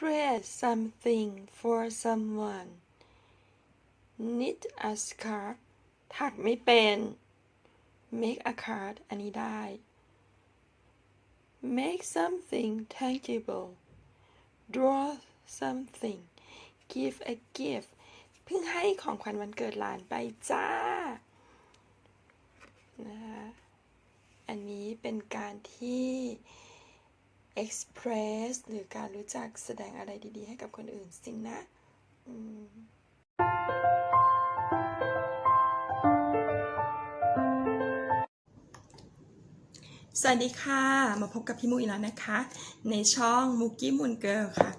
create something for someone knit a scarf ถักไม่เป็น make a card อันนี้ได้ make something tangible draw something give a gift เพิ่งให้ของขวัญวันเกิดหลานไปจ้านะคะอันนี้เป็นการที่ express หรือการรู้จักแสดงอะไรดี ๆ ให้กับคนอื่นสินะอืมสวัสดีค่ะ มาพบกับพี่มุกอีกแล้วนะคะ ในช่องมุกกี้มุนเกิลค่ะ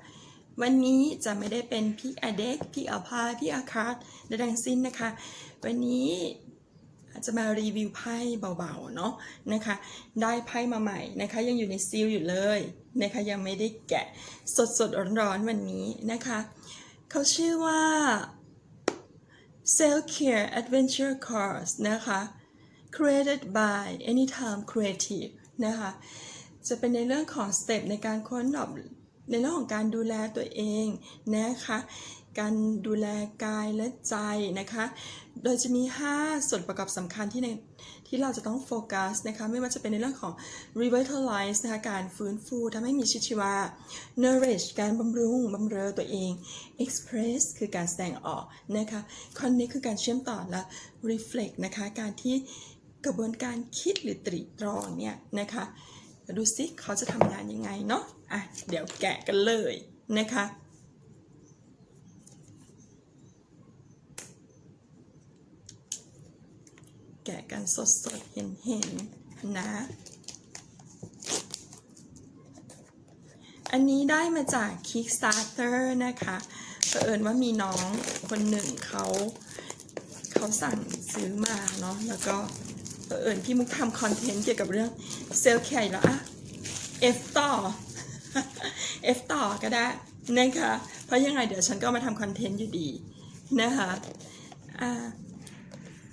วันนี้จะไม่ได้เป็นพี่อเด็กพี่อภาพี่อาคาร์ดใดทั้งสิ้นนะคะ วันนี้ จะมารีวิวไพ่เบาๆเนาะนะคะ ได้ไพ่มาใหม่นะคะ ยังอยู่ในซีลอยู่เลยนะคะ ยังไม่ได้แกะสดๆร้อนๆวันนี้นะคะ เขาชื่อว่า Self Care Adventure Course นะคะ created by Anytime Creative นะคะ จะเป็นในเรื่องของสเต็ปในการค้นหอบในเรื่องของการดูแลตัวเองนะคะ การดูแลกายและใจนะคะ โดยจะมี 5 ส่วนประกอบสำคัญที่ในที่เราจะต้องโฟกัสนะคะ ไม่ว่าจะเป็นในเรื่องของ revitalize นะคะ การฟื้นฟูทำให้มีชีวิตชีวา nourish การบำรุงบำเรอตัวเอง express คือการแสดงออกนะคะ connect คือการเชื่อมต่อและ reflect นะคะ การที่กระบวนการคิดหรือตรีตรองเนี่ยนะคะดูซิเขาจะทำงานยังไงเนาะอะเดี๋ยวแกะกันเลยนะคะ แกะกันสดๆ เห็นๆ นะ อันนี้ได้มาจาก Kickstarter นะคะเผอิญว่ามีน้องคนหนึ่งเขาเขาสั่งซื้อมาเนาะแล้วก็เผอิญพี่มุกทำคอนเทนต์เกี่ยวกับเรื่องเซลล์แคร์แล้วอะ F ต่อ F ต่อก็ได้นะคะเพราะยังไงเดี๋ยวฉันก็มาทำคอนเทนต์อยู่ดีนะคะอ่า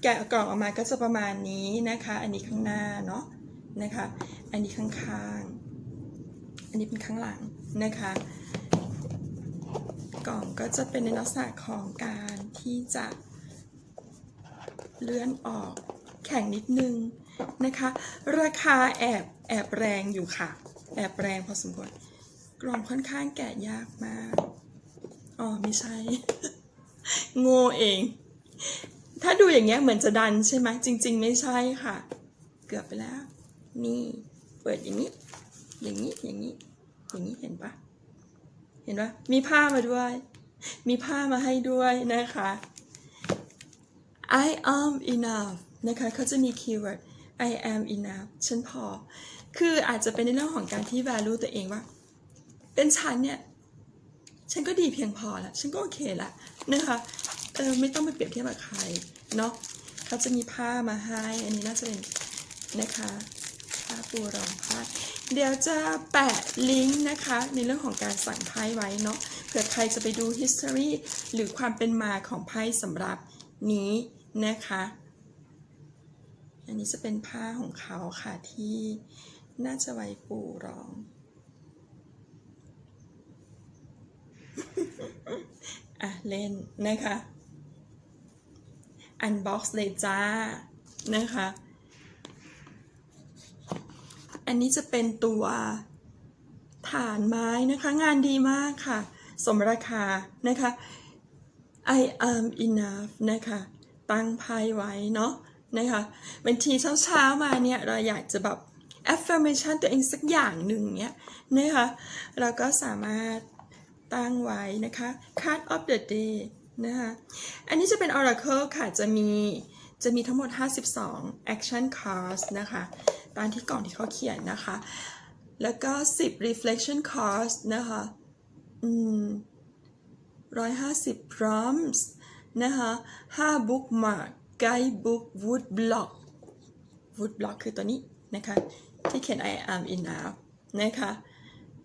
แกะกล่องออกมาก็จะประมาณนี้นะคะ อันนี้ข้างหน้าเนาะนะคะ อันนี้ข้างๆอันนี้เป็นข้างหลังนะคะ กล่องก็จะเป็นในลักษณะของการที่จะเลื่อนออกแข็งนิดนึงนะคะ ราคาแอบแอบแรงอยู่ค่ะ แอบแรงพอสมควรกล่องค่อนข้างแกะยากมาก อ๋อ ไม่ใช่ โง่เอง ถ้าดูอย่างเงี้ยเหมือนจะดันใช่ไหมจริง ๆ ไม่ใช่ค่ะ เกือบไปแล้ว นี่เปิดอย่างนี้ อย่างนี้อย่างนี้ อย่างนี้เห็นปะเห็นปะมีผ้ามาด้วย มีผ้ามาให้ด้วยนะคะ I am enough นะคะเขาจะมีคีย์เวิร์ด I am enough ฉันพอ คืออาจจะเป็นในเรื่องของการที่ value ตัวเองว่า เป็นฉันเนี่ย ฉันก็ดีเพียงพอแล้วฉันก็โอเคละนะคะ เออไม่ต้องไปเปรียบเทียบกับใครเนาะเขาจะมีผ้ามาให้ อันนี้น่าจะเป็นนะคะผ้าปูรองผ้าเดี๋ยวจะแปะลิงก์นะคะ ในเรื่องของการสั่งไพ่ไว้เนาะเผื่อใครจะไปดู history หรือความเป็นมาของไพ่สำหรับนี้นะคะ อันนี้จะเป็นผ้าของเขาค่ะที่น่าจะไว้ปูรอง อะ เล่นนะคะ อันบ็อกซ์เลยจ้า นะคะ อันนี้จะเป็นตัวฐานไม้นะคะ งานดีมากค่ะ สมราคานะคะ I am enough นะคะ ตั้งไพ่ไว้เนาะนะคะบางทีเช้าๆมาเนี่ย เราอยากจะแบบ affirmation ตัวเองสักอย่างหนึ่งเนี่ยนะคะ เราก็สามารถตั้งไว้นะคะ card of the day นะคะอันนี้จะเป็น oracle ค่ะ จะมีจะมีทั้งหมด 52 action cards นะคะ ตามที่กล่องที่เขาเขียนนะคะ แล้วก็ 10 reflection cards นะคะอืม150 prompts นะคะ5 bookmark guide book wood block wood block คือตัวนี้นะคะ ที่เขียน I am enough นะคะ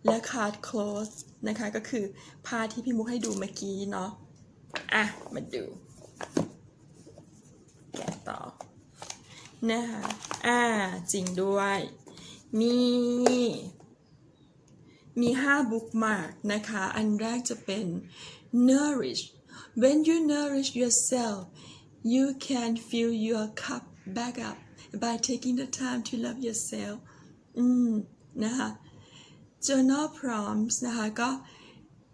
และ card close นะคะ ก็คือผ้าที่พี่มุกให้ดูเมื่อกี้เนาะ อะ มาดู แกะต่อ นะคะ อ่า จริงด้วย มีมี5 bookmark นะคะ อันแรกจะเป็น nourish when you nourish yourself you can fill your cup back up by taking the time to love yourself อืม นะคะ journal prompts นะคะ ก็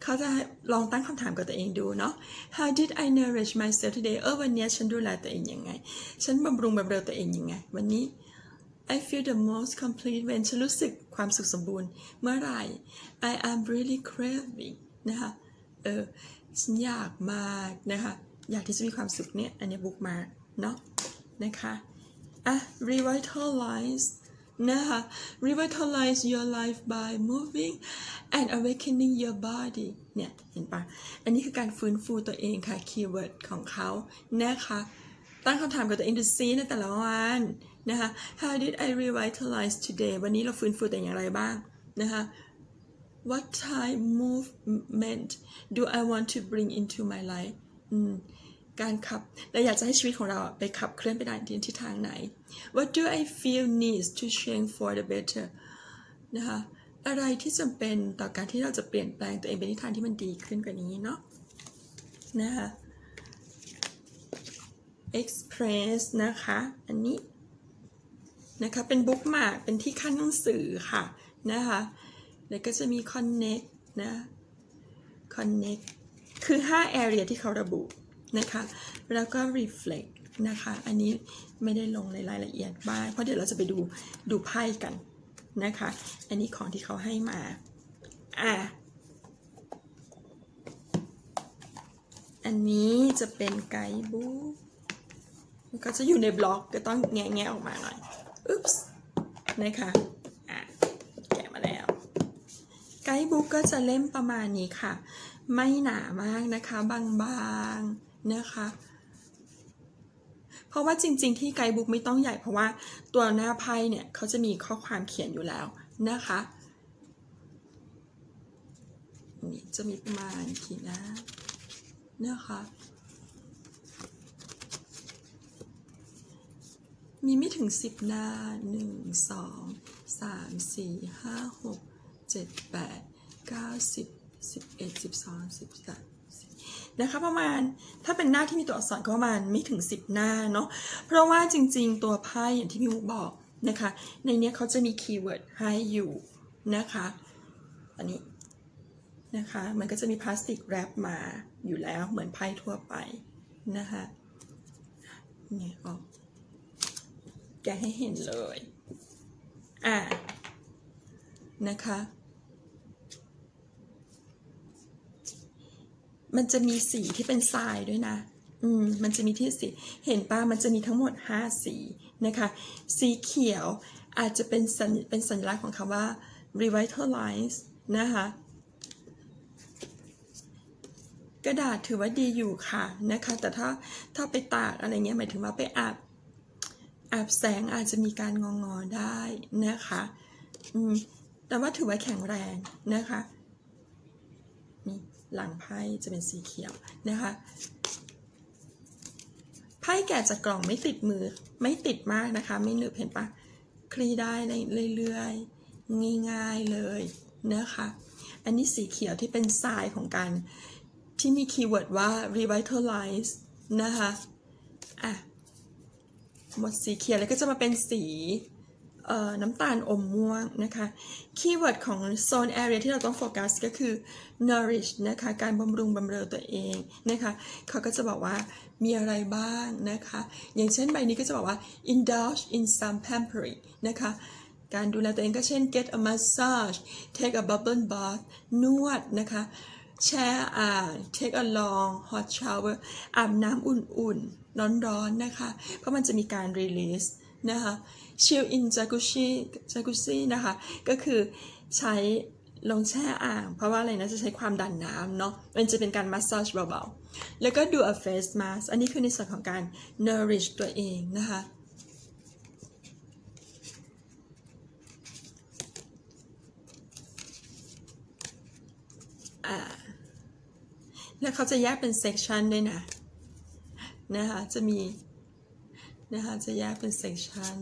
เขาจะลองตั้งคำถามกับตัวเองดูเนาะ How did I nourish myself today เออวันนี้ฉันดูแลตัวเองยังไง ฉันบำรุงบำเรอตัวเองยังไง วันนี้ I feel the most complete when ฉันรู้สึกความสุขสมบูรณ์ เมื่อไหร่ I am really craving นะคะ เออ ฉันอยากมากนะคะ อยากที่จะมีความสุขเนี่ย อันนี้บุ๊กมาเนาะ นะคะ อะ revitalize นะคะ revitalize your life by moving and awakening your body เนี่ยเห็นปะอันนี้คือการฟื้นฟูตัวเองค่ะ คีย์เวิร์ดของเขานะคะตั้งคำถามกับตัวเองดูซิในแต่ละวันนะคะ How did I revitalize today วันนี้เราฟื้นฟูตัวเองอย่างไรบ้างนะคะ What type movement do I want to bring into my life อืม การขับเราอยากจะให้ชีวิตของเราไปขับเคลื่อนไปในทิศทางไหน What do I feel needs to change for the better นะคะอะไรที่จำเป็นต่อการที่เราจะเปลี่ยนแปลงตัวเองไปในทิศทางที่มันดีขึ้นกว่านี้เนาะนะคะ Express นะคะ อันนี้นะคะเป็นบุ๊กมาร์กเป็นที่ขั้นหนังสือค่ะนะคะแล้วก็จะมี Connect นะ Connect คือ 5 area ที่เขาระบุ นะคะ แล้วก็ Reflect นะคะ อันนี้ไม่ได้ลงในรายละเอียดมากเพราะเดี๋ยวเราจะไปดูดูไพ่กันนะคะ อันนี้ของที่เขาให้มา อะ อันนี้จะเป็นไกด์บุ๊กก็จะอยู่ในบล็อกก็ต้องแงะแงะออกมาหน่อย อุ๊ปส์นะคะอะแกะมาแล้ว ไกด์บุ๊กก็จะเล่มประมาณนี้ค่ะ ไม่หนามากนะคะ บางๆ นะคะ เพราะว่าจริง ๆ ที่ไกด์บุ๊กไม่ต้องใหญ่เพราะว่าตัวหน้าไพ่เนี่ยเขาจะมีข้อความเขียนอยู่แล้วนะคะนี่จะมีประมาณกี่นะนะคะมีไม่ถึง 10 หน้า 1 2 3 4 5 6 7 8 9 10 11 12 13 นะคะ ประมาณถ้าเป็นหน้าที่มีตัวอักษรก็ประมาณไม่ถึงสิบหน้าเนาะเพราะว่าจริง ๆ ตัวไพ่อย่างที่พี่มุกบอกนะคะ ในนี้เขาจะมีคีย์เวิร์ดให้อยู่นะคะอันนี้นะคะมันก็จะมีพลาสติกแรปมาอยู่แล้วเหมือนไพ่ทั่วไปนะคะเนี่ยออกแกให้เห็นเลย อ่านะคะ มันจะมีสีที่เป็นทรายด้วยนะ อืม มันจะมีที่สี เห็นป่ะ มันจะมีทั้งหมด 5 สีนะคะ สีเขียวอาจจะเป็นสัญเป็นสัญลักษณ์ของคำว่า revitalize นะคะ กระดาษถือว่าดีอยู่ค่ะนะคะ แต่ถ้าถ้าไปตากอะไรเงี้ยหมายถึงว่าไปอาบอาบแสงอาจจะมีการงองอได้นะคะ อืม แต่ว่าถือว่าแข็งแรงนะคะ หลังไพ่จะเป็นสีเขียวนะคะไพ่แกะจากกล่องไม่ติดมือไม่ติดมากนะคะ ไม่หนึบเห็นปะคลี่ได้เรื่อยๆง่ายๆเลยนะคะอันนี้สีเขียวที่เป็นทรายของการที่มีคีย์เวิร์ดว่า revitalize นะคะอะหมดสีเขียวแล้วก็จะมาเป็นสี น้ำตาลอมม่วงนะคะคีย์เวิร์ดของโซน area ที่เราต้องโฟกัสก็คือ nourish นะคะการบำรุงบำเรอตัวเองนะคะเขาก็จะบอกว่ามีอะไรบ้างนะคะอย่างเช่นใบนี้ก็จะบอกว่า indulge in some pampering นะคะการดูแลตัวเองก็เช่น get a massage take a bubble bath นวดนะคะแช่อ่าง take a long hot shower อาบน้ำอุ่นๆ ร้อนๆนะคะ เพราะมันจะมีการ release นะคะ chill in jacuzzi jacuzzi นะคะ ก็คือใช้ลงแช่อ่าง เพราะว่าอะไรนะ จะใช้ความดันน้ำเนาะมันจะเป็นการ massage เบาๆ แล้วก็ดู a face mask อันนี้คือในส่วนของการ nourish ตัวเองนะคะอ่าแล้วเขาจะแยกเป็นเซ c ชันด้วยนะนะคะจะมี นะคะ จะแยกเป็นเซ c ชัน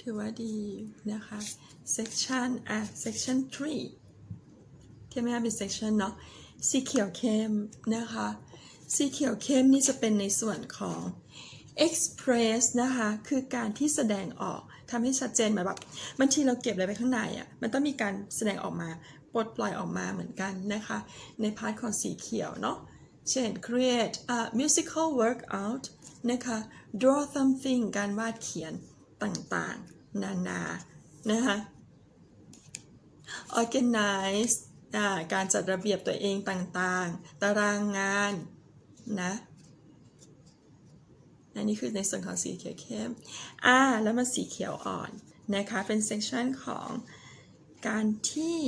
ถือว่าดีนะคะ section อะ section 3ใช่ไหมคะเป็น section เนาะสีเขียวเข้มนะคะ สีเขียวเข้มนี่จะเป็นในส่วนของ express นะคะ คือการที่แสดงออกทำให้ชัดเจนเหมือนแบบบางทีเราเก็บอะไรไปข้างในอะ่ะ มันต้องมีการแสดงออกมาปลดปล่อยออกมาเหมือนกันนะคะ ในพาร์ทของสีเขียวเนาะ เช่น create a musical workout นะคะ draw something การวาดเขียนต่างๆ นานา นะคะ organize การจัดระเบียบตัวเองต่างๆ ตารางงาน นะอันนี้คือในส่วนของสีเขียวเข้ม อ่า แล้วมาสีเขียวอ่อนนะคะ เป็นเซกชันของการที่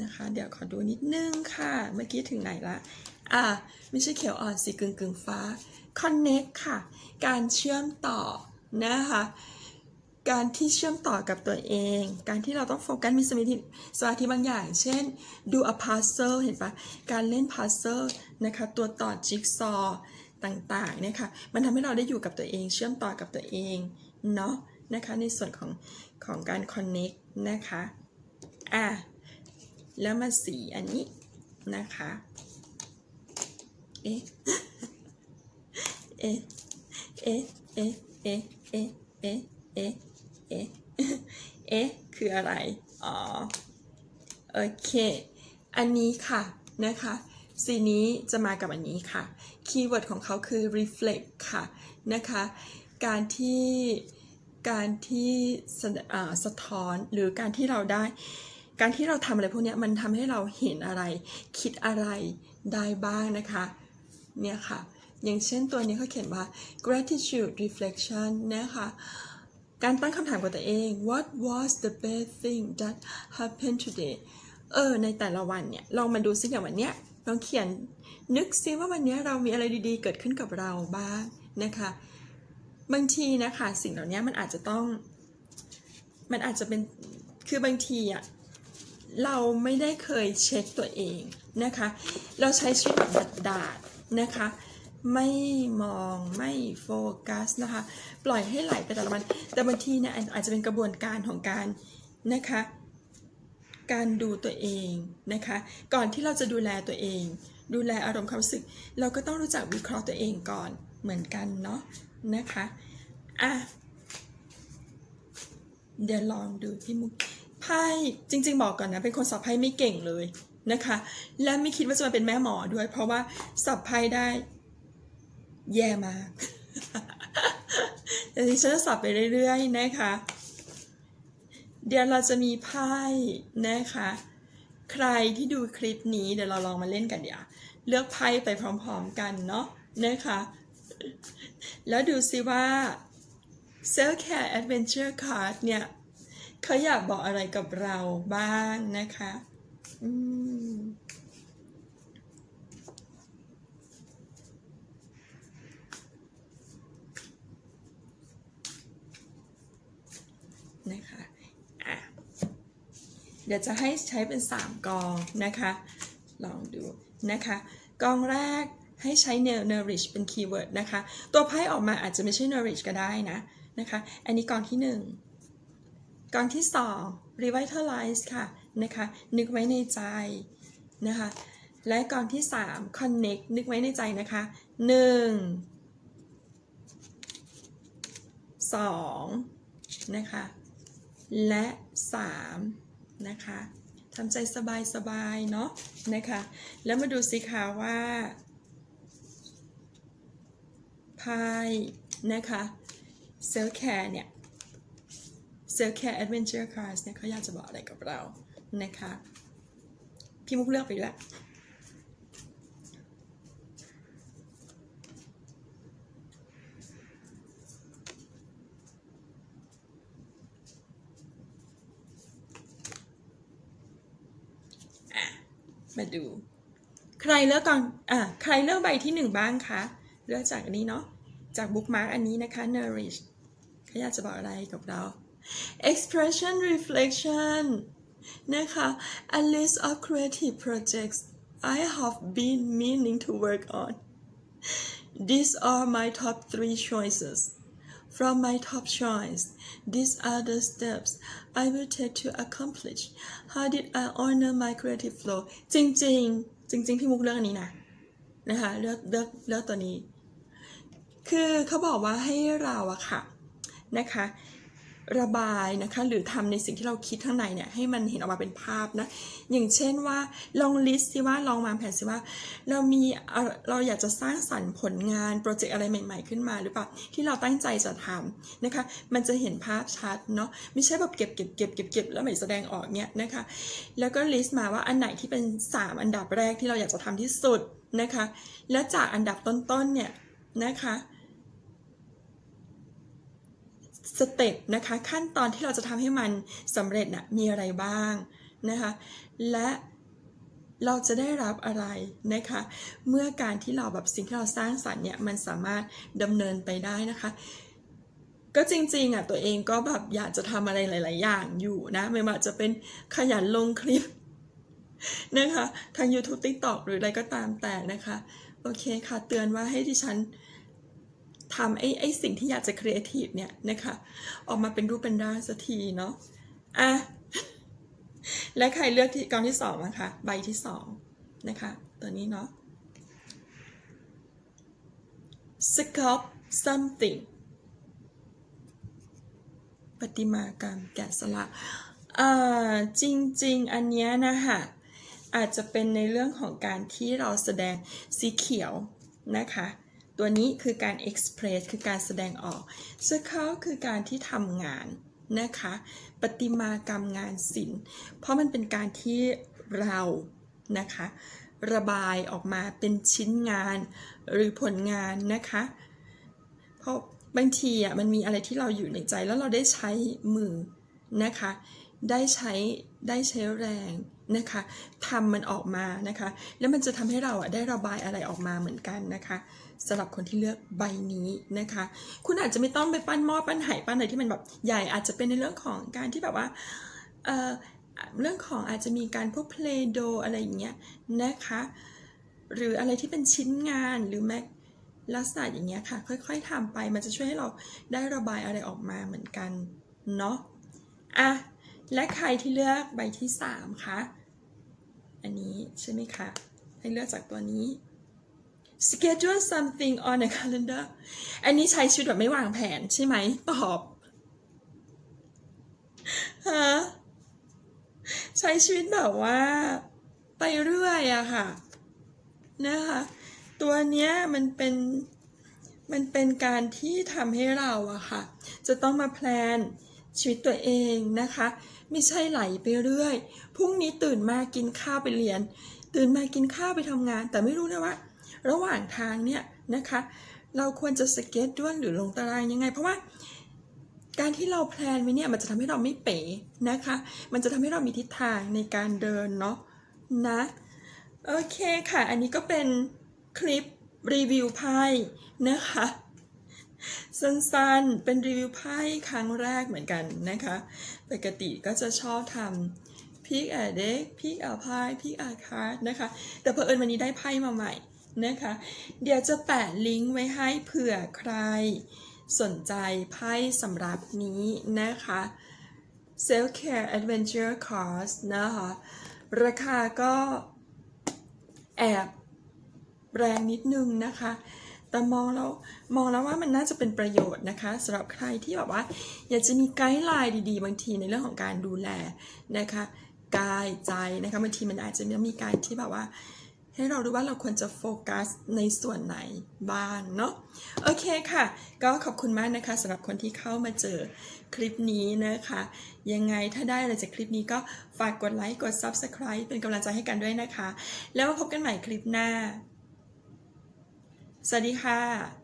นะคะ เดี๋ยวขอดูนิดนึงค่ะ เมื่อกี้ถึงไหนละ อ่า ไม่ใช่เขียวอ่อนสีกึ่งกึ่งฟ้า connect ค่ะ การเชื่อมต่อนะคะ การที่เชื่อมต่อกับตัวเอง การที่เราต้องโฟกัสมีสมาธิสมาธิบางอย่าง เช่น ดู a puzzle เห็นปะการเล่น puzzle นะคะ ตัวต่อจิ๊กซอว์ต่างๆเนี่ยค่ะ มันทำให้เราได้อยู่กับตัวเอง เชื่อมต่อกับตัวเอง เนาะนะคะ ในส่วนของของการ connect นะคะ อะ แล้วมาสีอันนี้นะคะ เอ๊ะ เอ๊ะ เอ๊ะ เอ๊ะ เอ๊ะ เอ๊ะ เอ๊ะ เอ๊ะ เอ๊ะ เอ๊ะ คืออะไร อ๋อ โอเค อันนี้ค่ะนะคะสีนี้จะมากับอันนี้ค่ะ คีย์เวิร์ดของเขาคือ reflect ค่ะนะคะ การที่การที่สะอ่าสะท้อนหรือการที่เราได้ การที่เราทำอะไรพวกนี้มันทำให้เราเห็นอะไร คิดอะไรได้บ้างนะคะเนี่ยค่ะ อย่างเช่นตัวนี้เขาเขียนว่า gratitude reflection นะคะการตั้งคำถามกับตัวเอง what was the best thing that happened today เออ ในแต่ละวันเนี่ย ลองมาดูซิอย่างวันเนี้ยลองเขียนนึกซิว่าวันเนี้ยเรามีอะไรดีๆ เกิดขึ้นกับเราบ้างนะคะ บางทีนะคะ สิ่งเหล่านี้มันอาจจะต้อง มันอาจจะเป็น คือบางทีอะ เราไม่ได้เคยเช็คตัวเองนะคะ เราใช้ชีวิตแบบดาดนะคะ ไม่มองไม่โฟกัสนะคะ ปล่อยให้ไหลไปแต่ละวัน แต่บางทีเนี่ยอาจจะเป็นกระบวนการของการนะคะ การดูตัวเองนะคะ ก่อนที่เราจะดูแลตัวเอง ดูแลอารมณ์ความรู้สึก เราก็ต้องรู้จักวิเคราะห์ตัวเองก่อนเหมือนกันเนาะนะคะอะเดี๋ยวลองดูที่มุก ไพ่จริง ๆ บอกก่อนนะเป็นคนสับไพ่ไม่เก่งเลยนะคะ และไม่คิดว่าจะมาเป็นแม่หมอด้วย เพราะว่าสับไพ่ได้ แย่มากแต่ที่ฉันจะสับไปเรื่อยๆนะคะ เดี๋ยวเราจะมีไพ่นะคะ ใครที่ดูคลิปนี้เดี๋ยวเราลองมาเล่นกันเดี๋ยวเลือกไพ่ไปพร้อมๆกันเนาะนะคะแล้วดูซิว่า Self Care Adventure Card เนี่ย เขาอยากบอกอะไรกับเราบ้างนะคะอืมนะคะอะเดี๋ยวจะให้ใช้เป็น 3 กองนะคะ ลองดูนะคะ กองแรกให้ใช้ nourish เป็นคีย์เวิร์ดนะคะ ตัวไพ่ออกมาอาจจะไม่ใช่ nourish ก็ได้นะนะคะ อันนี้กองที่ 1 กองที่ 2 revitalize ค่ะนะคะนึกไว้ในใจนะคะและกองที่ 3 connect นึกไว้ในใจนะคะ 1 2 นะคะ และ 3 นะคะทำใจสบายๆเนาะนะคะ แล้วมาดูสิคะว่าไพ่นะคะเซลแคร์เนี่ยเซลแคร์แอดเวนเจอร์คาร์เนี่ยเขาอยากจะบอกอะไรกับเรานะคะ พี่มุกเลือกไปด้วยมาดู ใครเลือกก่อนอะใครเลือกใบที่หนึ่งบ้างคะ เลือกจากอันนี้เนาะ จากบุ๊กมาร์กอันนี้นะคะ nourish เขาอยากจะบอกอะไรกับเรา expression reflection นะคะ a list of creative projects I have been meaning to work on these are my top three choices from my top choice these are the steps I will take to accomplish how did I honor my creative flow จริงๆจริงๆพี่มุกเลือกอันนี้นะนะคะเลือกเลือกเลือกตัวนี้ คือเขาบอกว่าให้เราอะค่ะนะคะ ระบายนะคะหรือทำในสิ่งที่เราคิดข้างในเนี่ยให้มันเห็นออกมาเป็นภาพนะอย่างเช่นว่าลองลิสต์สิว่าลองวางแผนสิว่า เรามีเราอยากจะสร้างสรรค์ผลงานโปรเจกต์อะไรใหม่ ๆ ขึ้นมา หรือเปล่าที่เราตั้งใจจะทำนะคะ มันจะเห็นภาพชัดเนาะไม่ใช่แบบเก็บเก็บเก็บเก็บเก็บแล้วไม่แสดงออกเนี่ยนะคะแล้วก็ลิสต์มาว่าอันไหนที่เป็น 3 อันดับแรกที่เราอยากจะทำที่สุดนะคะ และจากอันดับต้นๆเนี่ยนะคะ สเต็ปนะคะขั้นตอนที่เราจะทำให้มันสำเร็จน่ะมีอะไรบ้างนะคะและเราจะได้รับอะไรนะคะ เมื่อการที่เราแบบสิ่งที่เราสร้างสรรค์เนี่ยมันสามารถดำเนินไปได้นะคะ ก็จริงๆอะตัวเองก็แบบอยากจะทำอะไรหลาย ๆ อย่างอยู่นะไม่ว่าจะเป็นขยันลงคลิปนะคะทาง YouTube TikTok หรืออะไรก็ตามแต่นะคะ โอเคค่ะเตือนว่าให้ดิฉัน ทำไอ้ไอ้สิ่งที่อยากจะครีเอทีฟเนี่ยนะคะออกมาเป็นรูปเป็นร่างสักทีเนาะอะและใครเลือกที่กองที่สองนะคะใบที่สองนะคะตัวนี้เนาะ sculpt something ประติมากรรมแกะสลักจริงๆ อันนี้นะคะอาจจะเป็นในเรื่องของการที่เราแสดงสีเขียวนะคะ ตัวนี้คือการ express คือการแสดงออก circle คือการที่ทำงานนะคะประติมากรรมงานศิลป์ เพราะมันเป็นการที่เรานะคะระบายออกมาเป็นชิ้นงานหรือผลงานนะคะ เพราะบางทีอะมันมีอะไรที่เราอยู่ในใจแล้วเราได้ใช้มือนะคะ ได้ใช้ได้ใช้แรง นะคะทำมันออกมานะคะ แล้วมันจะทำให้เราอะได้ระบายอะไรออกมาเหมือนกันนะคะสำหรับคนที่เลือกใบนี้นะคะ คุณอาจจะไม่ต้องไปปั้นหม้อปั้นไหปั้นอะไรที่มันแบบใหญ่อาจจะเป็นในเรื่องของการที่แบบว่าเอ่อเรื่องของอาจจะมีการพวกเพลโดอะไรอย่างเงี้ยนะคะหรืออะไรที่เป็นชิ้นงานหรือแม้ลักษณะอย่างเงี้ยค่ะ ค่อยๆทำไปมันจะช่วยให้เราได้ระบายอะไรออกมาเหมือนกันเนาะอะและใครที่เลือกใบที่สามคะ อันนี้ใช่ไหมคะ ให้เลือกจากตัวนี้ schedule something on a calendar อันนี้ใช้ชีวิตแบบไม่วางแผนใช่ไหม ตอบฮะใช้ชีวิตแบบว่า ไปเรื่อยอะค่ะ นะคะ ตัวเนี้ยมันเป็นมันเป็นการที่ทำให้เราอะค่ะ จะต้องมาแพลนชีวิตตัวเองนะคะ ไม่ใช่ไหลไปเรื่อย รุ่งนี้ตื่นมากินข้าวไปเรียน ตื่นมากินข้าวไปทำงาน แต่ไม่รู้นะว่า ระหว่างทางเนี่ยนะคะ เราควรจะสเก็ตด้วยหรือลงตารางยังไง เพราะว่าการที่เราแพลนไว้เนี่ยมันจะทำให้เราไม่เป๋นะคะ มันจะทำให้เรามีทิศทางในการเดินเนาะนะโอเคค่ะ อันนี้ก็เป็นคลิปรีวิวไพ่นะคะสั้นๆ เป็นรีวิวไพ่ครั้งแรกเหมือนกันนะคะ ปกติก็จะชอบทำ พิกแอเด็กพิกอไพ่พิกแอคาร์ดนะคะ แต่เผอิญวันนี้ได้ไพ่มาใหม่นะคะ เดี๋ยวจะแปะลิงก์ไว้ให้เผื่อใครสนใจไพ่สำหรับนี้นะคะ Self Care Adventure Course นะคะ ราคาก็แอบแรงนิดนึงนะคะ แต่มองแล้วมองแล้วว่ามันน่าจะเป็นประโยชน์นะคะสำหรับใครที่แบบว่า อยากจะมีไกด์ไลน์ดีๆ บางทีในเรื่องของการดูแลนะคะ กายใจนะคะบางทีมันอาจจะมีการที่แบบว่า ให้เรารู้ว่าเราควรจะโฟกัสในส่วนไหนบ้างเนาะโอเคค่ะ ก็ขอบคุณมากนะคะสำหรับคนที่เข้ามาเจอคลิปนี้นะคะ ยังไงถ้าได้อะไรจากคลิปนี้ก็ฝากกดไลค์กด Subscribe เป็นกำลังใจให้กันด้วยนะคะ แล้วพบกันใหม่คลิปหน้า สวัสดีค่ะ